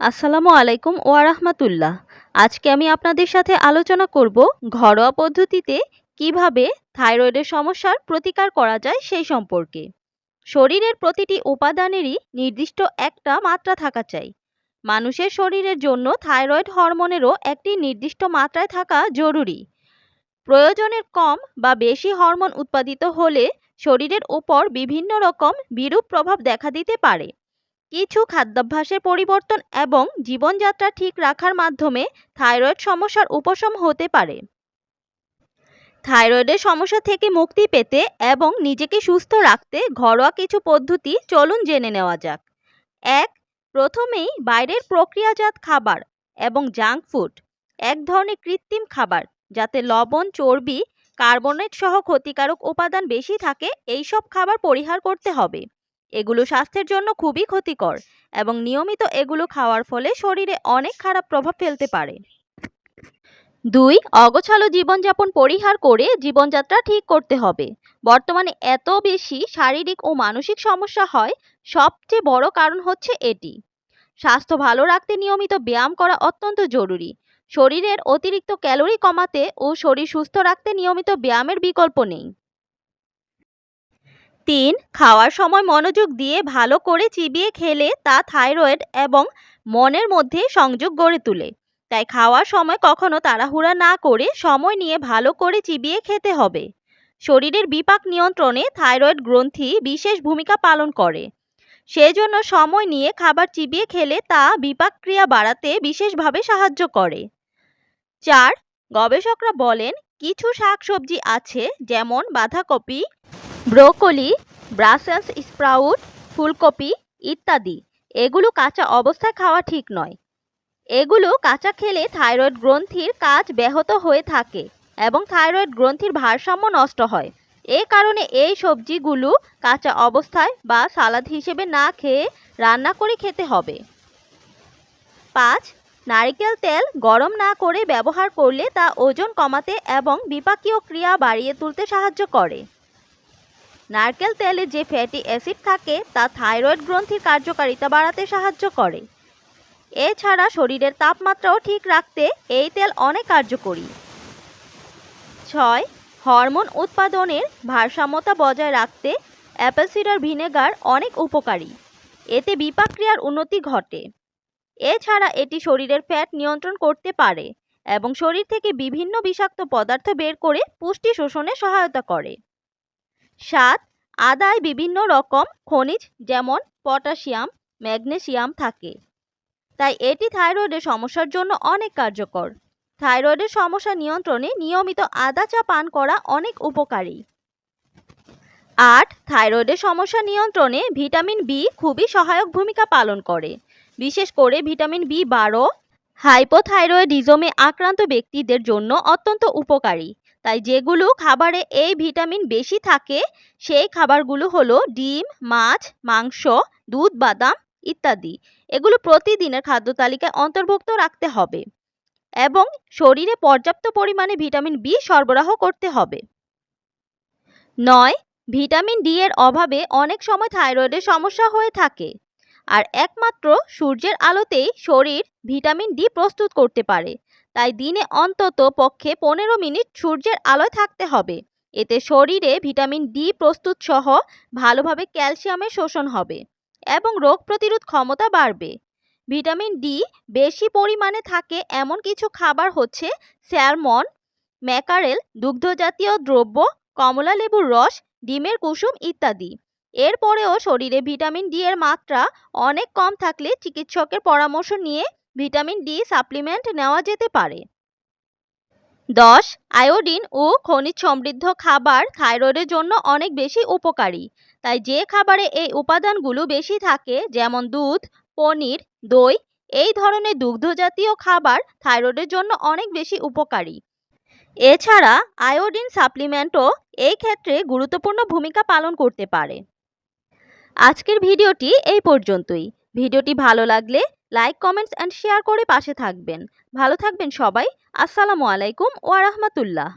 আসসালামু আলাইকুম ওয়া রাহমাতুল্লাহ। আজকে আমি আপনাদের সাথে আলোচনা করব ঘরোয়া পদ্ধতিতে কীভাবে থাইরয়েডের সমস্যার প্রতিকার করা যায় সেই সম্পর্কে। শরীরের প্রতিটি উপাদানেরই নির্দিষ্ট একটা মাত্রা থাকা চাই। মানুষের শরীরের জন্য থাইরয়েড হরমোনেরও একটি নির্দিষ্ট মাত্রায় থাকা জরুরি। প্রয়োজনের কম বা বেশি হরমোন উৎপাদিত হলে শরীরের উপর বিভিন্ন রকম বিরূপ প্রভাব দেখা দিতে পারে। কিছু খাদ্যাভ্যাসের পরিবর্তন এবং জীবনযাত্রা ঠিক রাখার মাধ্যমে থাইরয়েড সমস্যার উপশম হতে পারে। থাইরয়েডের সমস্যা থেকে মুক্তি পেতে এবং নিজেকে সুস্থ রাখতে ঘরোয়া কিছু পদ্ধতি চলুন জেনে নেওয়া যাক। এক, প্রথমেই বাইরের প্রক্রিয়াজাত খাবার এবং জাঙ্ক ফুড, এক ধরনের কৃত্রিম খাবার যাতে লবণ, চর্বি, কার্বনেট সহ ক্ষতিকারক উপাদান বেশি থাকে, এইসব খাবার পরিহার করতে হবে। এগুলো স্বাস্থ্যের জন্য খুবই ক্ষতিকর এবং নিয়মিত এগুলো খাওয়ার ফলে শরীরে অনেক খারাপ প্রভাব ফেলতে পারে। দুই, অগোছালো জীবনযাপন পরিহার করে জীবনযাত্রা ঠিক করতে হবে। বর্তমানে এত বেশি শারীরিক ও মানসিক সমস্যা হয়, সবচেয়ে বড় কারণ হচ্ছে এটি। স্বাস্থ্য ভালো রাখতে নিয়মিত ব্যায়াম করা অত্যন্ত জরুরি। শরীরের অতিরিক্ত ক্যালোরি কমাতে ও শরীর সুস্থ রাখতে নিয়মিত ব্যায়ামের বিকল্প নেই। তিন, খাওয়ার সময় মনোযোগ দিয়ে ভালো করে চিবিয়ে খেলে তা থাইরয়েড এবং মনের মধ্যে সংযোগ গড়ে তোলে। তাই খাওয়ার সময় কখনো তাড়াহুড়া না করে সময় নিয়ে ভালো করে চিবিয়ে খেতে হবে। শরীরের বিপাক নিয়ন্ত্রণে থাইরয়েড গ্রন্থি বিশেষ ভূমিকা পালন করে। সেজন্য সময় নিয়ে খাবার চিবিয়ে খেলে তা বিপাক ক্রিয়া বাড়াতে বিশেষভাবে সাহায্য করে। চার, গবেষকরা বলেন, কিছু শাকসবজি আছে যেমন বাঁধাকপি ব্রোকলি, ব্রাসেলস স্প্রাউট, ফুলকপি ইত্যাদি। এগুলো কাঁচা অবস্থায় খাওয়া ঠিক নয়। এগুলো কাঁচা খেলে থাইরয়েড গ্রন্থির কাজ ব্যাহত হয়ে থাকে এবং থাইরয়েড গ্রন্থির ভারসাম্য নষ্ট হয়। এ কারণে এই সবজিগুলো কাঁচা অবস্থায় বা সালাদ হিসেবে না খেয়ে রান্না করে খেতে হবে। পাঁচ, নারিকেল তেল গরম না করে ব্যবহার করলে তা ওজন কমাতে এবং বিপাকীয় ক্রিয়া বাড়িয়ে তুলতে সাহায্য করে। নারকেল তেলে যে ফ্যাটি অ্যাসিড থাকে, তা থাইরয়েড গ্রন্থির কার্যকারিতা বাড়াতে সাহায্য করে। এছাড়া শরীরের তাপমাত্রাও ঠিক রাখতে এই তেল অনেক কার্যকরী। ছয়, হরমোন উৎপাদনের ভারসাম্যতা বজায় রাখতে অ্যাপেল সিডার ভিনেগার অনেক উপকারী। এতে বিপাক ক্রিয়ার উন্নতি ঘটে। এছাড়া এটি শরীরের ফ্যাট নিয়ন্ত্রণ করতে পারে এবং শরীর থেকে বিভিন্ন বিষাক্ত পদার্থ বের করে পুষ্টি শোষণে সহায়তা করে। সাত আদায় বিভিন্ন রকম খনিজ, যেমন পটাশিয়াম ম্যাগনেসিয়াম থাকে। তাই এটি থাইরয়েডের সমস্যার জন্য অনেক কার্যকর। থাইরয়েডের সমস্যা নিয়ন্ত্রণে নিয়মিত আদা চা পান করা অনেক উপকারী। আট, থাইরয়েডের সমস্যা নিয়ন্ত্রণে ভিটামিন বি খুবই সহায়ক ভূমিকা পালন করে। বিশেষ করে ভিটামিন বি বারো, হাইপোথাইরয়েডিজমে আক্রান্ত ব্যক্তিদের জন্য অত্যন্ত উপকারী। তাই যেগুলো খাবারে এই ভিটামিন বেশি থাকে, সেই খাবারগুলো হলো ডিম, মাছ, মাংস, দুধ, বাদাম ইত্যাদি। এগুলো প্রতিদিনের খাদ্য তালিকায় অন্তর্ভুক্ত রাখতে হবে এবং শরীরে পর্যাপ্ত পরিমাণে ভিটামিন বি সরবরাহ করতে হবে। নয়, ভিটামিন ডি এর অভাবে অনেক সময় থাইরয়েডের সমস্যা হয়ে থাকে আর একমাত্র সূর্যের আলোতেই শরীর ভিটামিন ডি প্রস্তুত করতে পারে। তাই দিনে অন্তত পক্ষে পনেরো মিনিট সূর্যের আলোয় থাকতে হবে। এতে শরীরে ভিটামিন ডি প্রস্তুত সহ ভালোভাবে ক্যালসিয়ামের শোষণ হবে এবং রোগ প্রতিরোধ ক্ষমতা বাড়বে। ভিটামিন ডি বেশি পরিমাণে থাকে এমন কিছু খাবার হচ্ছে স্যালমন, ম্যাকারেল, দুগ্ধজাতীয় দ্রব্য, কমলা লেবুর রস, ডিমের কুসুম ইত্যাদি। এরপরেও শরীরে ভিটামিন ডি এর মাত্রা অনেক কম থাকলে চিকিৎসকের পরামর্শ নিয়ে ভিটামিন ডি সাপ্লিমেন্ট নেওয়া যেতে পারে। দশ, আয়োডিন ও খনিজ সমৃদ্ধ খাবার থাইরয়েডের জন্য অনেক বেশি উপকারী। তাই যে খাবারে এই উপাদানগুলো বেশি থাকে, যেমন দুধ, পনির, দই, এই ধরনের দুগ্ধজাতীয় খাবার থাইরয়েডের জন্য অনেক বেশি উপকারী। এছাড়া আয়োডিন সাপ্লিমেন্টও এই ক্ষেত্রে গুরুত্বপূর্ণ ভূমিকা পালন করতে পারে। আজকের ভিডিওটি এই পর্যন্তই। ভিডিওটি ভালো লাগলে লাইক কমেন্টস অ্যান্ড শেয়ার করে পাশে থাকবেন। ভালো থাকবেন সবাই। আসসালামু আলাইকুম ওয়া রাহমাতুল্লাহ।